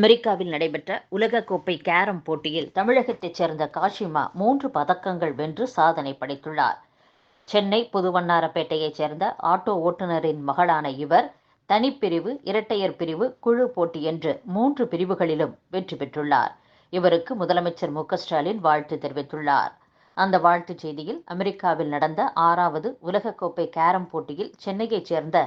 அமெரிக்காவில் நடைபெற்ற உலகக்கோப்பை கேரம் போட்டியில் தமிழகத்தைச் சேர்ந்த காஷிமா மூன்று பதக்கங்கள் வென்று சாதனை படைத்துள்ளார். சென்னை புதுவண்ணாரப்பேட்டையைச் சேர்ந்த ஆட்டோ ஓட்டுநரின் மகளான இவர் தனிப்பிரிவு இரட்டையர் பிரிவு குழு போட்டி என்று மூன்று பிரிவுகளிலும் வெற்றி பெற்றுள்ளார். இவருக்கு முதலமைச்சர் மு ஸ்டாலின் வாழ்த்து தெரிவித்துள்ளார். அந்த வாழ்த்துச் செய்தியில் அமெரிக்காவில் நடந்த ஆறாவது உலகக்கோப்பை கேரம் போட்டியில் சென்னையைச் சேர்ந்த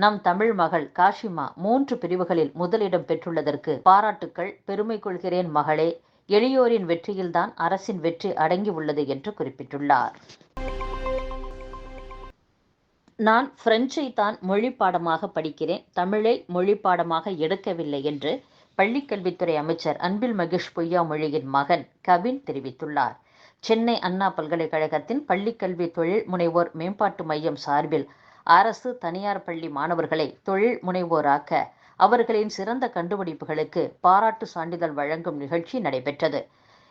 நம் தமிழ் மகள் காஷிமா மூன்று பிரிவுகளில் முதலிடம் பெற்றுள்ளதற்கு பாராட்டுக்கள் பெருமை கொள்கிறேன் மகளே. எளியோரின் வெற்றியில்தான் அரசின் வெற்றி அடங்கி உள்ளது என்று குறிப்பிட்டுள்ளார். நான் பிரெஞ்சை தான் மொழி பாடமாக படிக்கிறேன். தமிழை மொழி பாடமாக எடுக்கவில்லை என்று பள்ளிக்கல்வித்துறை அமைச்சர் அன்பில் மகேஷ் பொய்யாமொழியின் மகன் கவின் தெரிவித்துள்ளார். சென்னை அண்ணா பல்கலைக்கழகத்தின் பள்ளிக்கல்வி தொழில் முனைவோர் மேம்பாட்டு மையம் சார்பில் அரசு தனியார் பள்ளி மாணவர்களை தொழில் முனைவோராக்க அவர்களின் சிறந்த கண்டுபிடிப்புகளுக்கு பாராட்டு சான்றிதழ் வழங்கும் நிகழ்ச்சி நடைபெற்றது.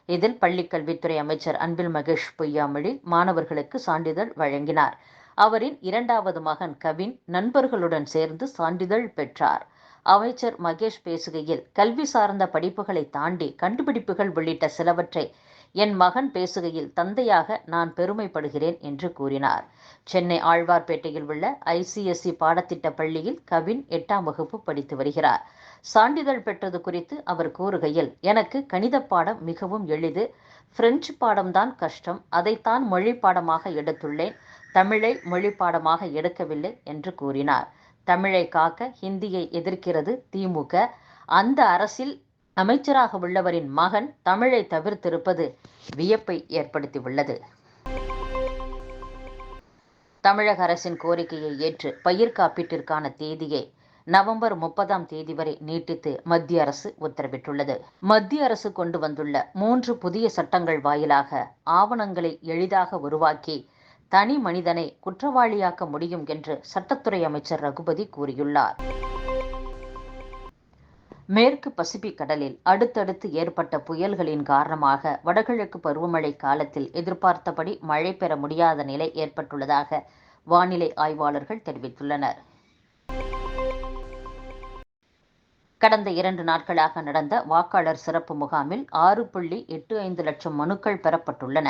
இதில் பள்ளிக்கல்வித்துறை அமைச்சர் அன்பில் மகேஷ் பொய்யாமொழி மாணவர்களுக்கு சான்றிதழ் வழங்கினார். அவரின் இரண்டாவது மகன் கவின் நண்பர்களுடன் சேர்ந்து சான்றிதழ் பெற்றார். அமைச்சர் மகேஷ் பேசுகையில் கல்வி சார்ந்த படிப்புகளை தாண்டி கண்டுபிடிப்புகள் உள்ளிட்ட சிலவற்றை என் மகன் பேசுகையில் தந்தையாக நான் பெருமைப்படுகிறேன் என்று கூறினார். சென்னை ஆழ்வார்பேட்டையில் உள்ள ஐசிஎஸ்இ பாடத்திட்ட பள்ளியில் கவின் எட்டாம் வகுப்பு படித்து வருகிறார். சான்றிதழ் பெற்றது குறித்து அவர் கூறுகையில் எனக்கு கணித பாடம் மிகவும் எளிது. பிரெஞ்சு பாடம்தான் கஷ்டம். அதைத்தான் மொழி பாடமாக எடுத்துள்ளேன். தமிழை மொழி பாடமாக எடுக்கவில்லை என்று கூறினார். தமிழை காக்க ஹிந்தியை எதிர்க்கிறது திமுக அந்த அரசில் அமைச்சராக உள்ளவரின் மகன் தமிழை தவிர்த்திருப்பது வியப்பை ஏற்படுத்தியுள்ளது. தமிழக அரசின் கோரிக்கையை ஏற்று பயிர் காப்பீட்டிற்கான தேதியை நவம்பர் முப்பதாம் தேதி வரை நீட்டித்து மத்திய அரசு உத்தரவிட்டுள்ளது. மத்திய அரசு கொண்டு வந்துள்ள மூன்று புதிய சட்டங்கள் வாயிலாக ஆவணங்களை எளிதாக உருவாக்கி தனி மனிதனை குற்றவாளியாக்க முடியும் என்று சட்டத்துறை அமைச்சர் ரகுபதி கூறியுள்ளார். மேற்கு பசிபிக் கடலில் அடுத்தடுத்து ஏற்பட்ட புயல்களின் காரணமாக வடகிழக்கு பருவமழை காலத்தில் எதிர்பார்த்தபடி மழை பெற முடியாத நிலை ஏற்பட்டுள்ளதாக வானிலை ஆய்வாளர்கள் தெரிவித்துள்ளனர். கடந்த இரண்டு நாட்களாக நடந்த வாக்காளர் சிறப்பு முகாமில் ஆறு புள்ளி எட்டு ஐந்து லட்சம் மனுக்கள் பெறப்பட்டுள்ளன.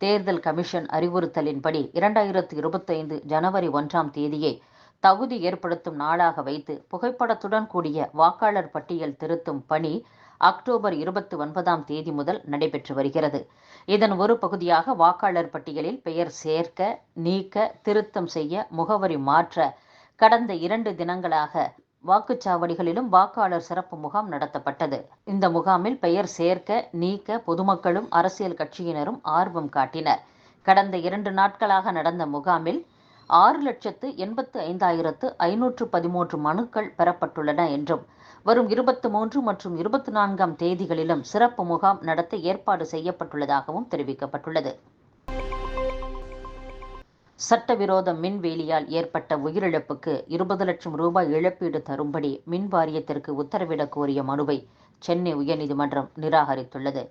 தேர்தல் கமிஷன் அறிவுறுத்தலின்படி இரண்டாயிரத்து இருபத்தைந்து ஜனவரி ஒன்றாம் தேதியை தகுதி ஏற்படுத்தும் நாளாக வைத்து புகைப்படத்துடன் கூடிய வாக்காளர் பட்டியல் திருத்தும் பணி அக்டோபர் இருபத்தி ஒன்பதாம் தேதி முதல் நடைபெற்று வருகிறது. இதன் ஒரு பகுதியாக வாக்காளர் பட்டியலில் பெயர் சேர்க்க நீக்க திருத்தம் செய்ய முகவரி மாற்ற கடந்த இரண்டு தினங்களாக வாக்குச்சாவடிகளிலும் வாக்காளர் சிறப்பு முகாம் நடத்தப்பட்டது. இந்த முகாமில் பெயர் சேர்க்க நீக்க பொதுமக்களும் அரசியல் கட்சியினரும் ஆர்வம் காட்டினர். கடந்த இரண்டு நாட்களாக நடந்த முகாமில் ஆறு லட்சத்து எண்பத்து ஐந்தாயிரத்து ஐநூற்று பதிமூன்று மனுக்கள் பெறப்பட்டுள்ளன என்றும் வரும் இருபத்தி மூன்று மற்றும் இருபத்தி நான்காம் தேதிகளிலும் சிறப்பு முகாம் நடத்த ஏற்பாடு செய்யப்பட்டுள்ளதாகவும் தெரிவிக்கப்பட்டுள்ளது. சட்டவிரோத மின்வேலியால் ஏற்பட்ட உயிரிழப்புக்கு இருபது லட்சம் ரூபாய் இழப்பீடு தரும்படி மின் வாரியத்திற்கு உத்தரவிடக் கோரிய மனுவை சென்னை உயர்நீதிமன்றம் நிராகரித்துள்ளது.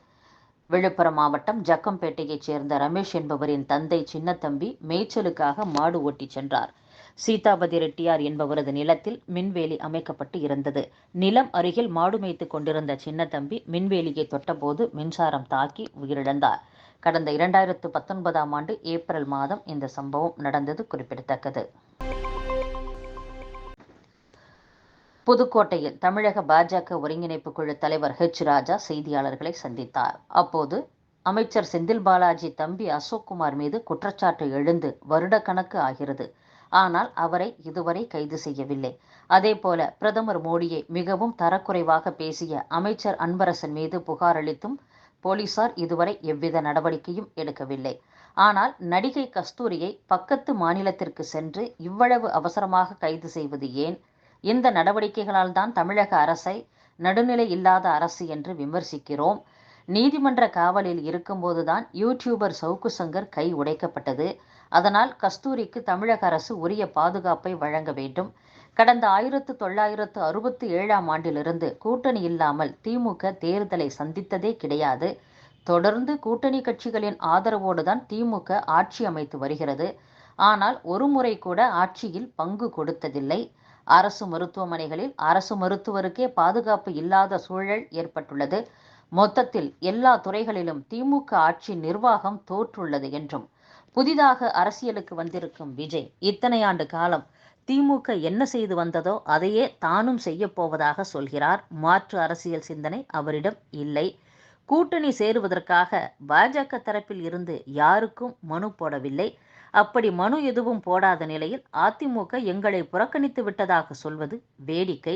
விழுப்புரம் மாவட்டம் ஜக்கம்பேட்டையைச் சேர்ந்த ரமேஷ் என்பவரின் தந்தை சின்னத்தம்பி மேய்ச்சலுக்காக மாடு ஓட்டிச் சென்றார். சீதாபதி ரெட்டியார் என்பவரது நிலத்தில் மின்வேலி அமைக்கப்பட்டு இருந்தது. நிலம் அருகில் மாடு மேய்த்து கொண்டிருந்த சின்னத்தம்பி மின்வேலியை தொட்டபோது மின்சாரம் தாக்கி உயிரிழந்தார். கடந்த இரண்டாயிரத்து பத்தொன்பதாம் ஆண்டு ஏப்ரல் மாதம் இந்த சம்பவம் நடந்தது குறிப்பிடத்தக்கது. புதுக்கோட்டையில் தமிழக பாஜக ஒருங்கிணைப்பு குழு தலைவர் ஹெச் ராஜா செய்தியாளர்களை சந்தித்தார். அப்போது அமைச்சர் செந்தில் பாலாஜி தம்பி அசோக்குமார் மீது குற்றச்சாட்டு எழுந்து வருடக்கணக்கு ஆகிறது. ஆனால் அவரை இதுவரை கைது செய்யவில்லை. அதேபோல பிரதமர் மோடியை மிகவும் தரக்குறைவாக பேசிய அமைச்சர் அன்பரசன் மீது புகார் அளித்தும் போலீசார் இதுவரை எவ்வித நடவடிக்கையும் எடுக்கவில்லை. ஆனால் நடிகை கஸ்தூரியை பக்கத்து மாநிலத்திற்கு சென்று இவ்வளவு அவசரமாக கைது செய்வது ஏன்? இந்த நடவடிக்கைகளால் தான் தமிழக அரசை நடுநிலை இல்லாத அரசு என்று விமர்சிக்கிறோம். நீதிமன்ற காவலில் இருக்கும்போதுதான் யூடியூபர் சவுக்கு சங்கர் கை உடைக்கப்பட்டது. அதனால் கஸ்தூரிக்கு தமிழக அரசு உரிய பாதுகாப்பை வழங்க வேண்டும். கடந்த ஆயிரத்து தொள்ளாயிரத்து அறுபத்தி ஏழாம் ஆண்டிலிருந்து கூட்டணி இல்லாமல் திமுக தேர்தலை சந்தித்ததே கிடையாது. தொடர்ந்து கூட்டணி கட்சிகளின் ஆதரவோடுதான் திமுக ஆட்சி அமைத்து வருகிறது. ஆனால் ஒரு முறை கூட ஆட்சியில் பங்கு கொடுத்ததில்லை. அரசு மருத்துவமனைகளில் அரசு மருத்துவருக்கே பாதுகாப்பு இல்லாத சூழல் ஏற்பட்டுள்ளது. மொத்தத்தில் எல்லா துறைகளிலும் திமுக ஆட்சி நிர்வாகம் தோற்றுள்ளது என்றும் புதிதாக அரசியலுக்கு வந்திருக்கும் விஜய் இத்தனை ஆண்டு காலம் திமுக என்ன செய்து வந்ததோ அதையே தானும் செய்ய போவதாக சொல்கிறார். மாற்று அரசியல் சிந்தனை அவரிடம் இல்லை. கூட்டணி சேருவதற்காக பாஜக தரப்பில் இருந்து யாருக்கும் மனு போடவில்லை. அப்படி மனு எதுவும் போடாத நிலையில் அதிமுக எங்களை புறக்கணித்து விட்டதாக சொல்வது வேடிக்கை.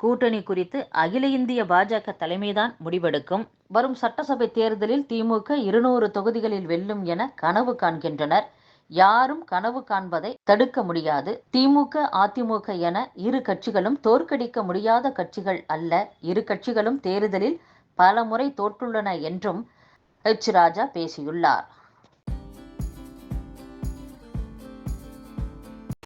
கூட்டணி குறித்து அகில இந்திய பாஜக தலைமைதான் முடிவெடுக்கும். வரும் சட்டசபை தேர்தலில் திமுக இருநூறு தொகுதிகளில் வெல்லும் என கனவு காண்கின்றனர். யாரும் கனவு காண்பதை தடுக்க முடியாது. திமுக அதிமுக என இரு கட்சிகளும் தோற்கடிக்க முடியாத கட்சிகள் அல்ல. இரு கட்சிகளும் தேர்தலில் பல முறை தோற்றுள்ளன என்றும் எச். ராஜா பேசியுள்ளார்.